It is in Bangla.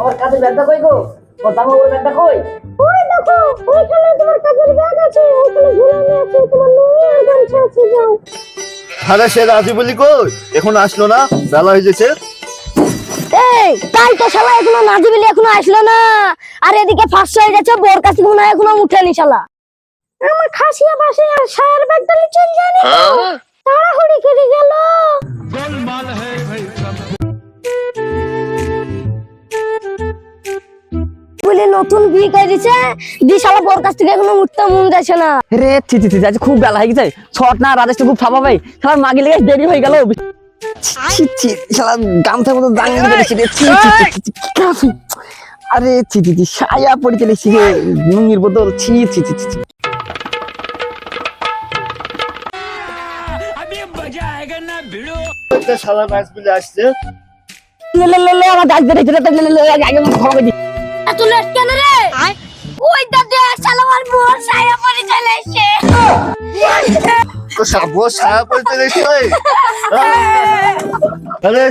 আমার কাজের ব্যাগটা কই গো? ও দামা ওর ব্যাগটা কই? ওই দেখো ওইখানে তোমার কাজের ব্যাগ আছে ওইখানে ঝুলানো আছে তোমার নুনি আর গামছা আছে যাও। আরে সে রাজি বলি কই? এখন আসলো না? বেলা হয়ে গেছে। এই তাই তো শালা এখনও নাজিবিলি এখনও আসলো না। আর এদিকে ফাঁস হয়ে গেছে বোর কাছে মনে হয় এখনও উঠেনি শালা। আমার খাসিয়া আর সায়ের ব্যাগটা নিয়ে চলে জানি তাড়াহুড়ি করে গেল বলে নতুন বিয়ে করেছে দি শালা বোর কাছ থেকে এখনও উঠতে মন যাচ্ছে না রে ছি ছি ছি আজ খুব বেলা হয়ে গেছে ছট না রাজেশটা খুব ফাঁপা ভাই শালার মাগি লেগে দেরি হয়ে গেল ছি ছি শালা গামছার মতো দাঙ্গি করেছি রে ছি ছি ছি, ছি, ছি, কি কাফি। আরে ছি ছি ছি সায়া পড়ে চলেছি রে নুঙ্গির বদল ছি ছি ছি ছি ছি। একটা শালা নাচ বলে আসছে। আমার ডাক ধরে চলে লে লে লে আগে দি। এত লেট কেন রে? ওই দাদা শালা আমার বোর সায়া পরে চলে এসে তো সাবো সায়া পড়তে দেখি আরে শালা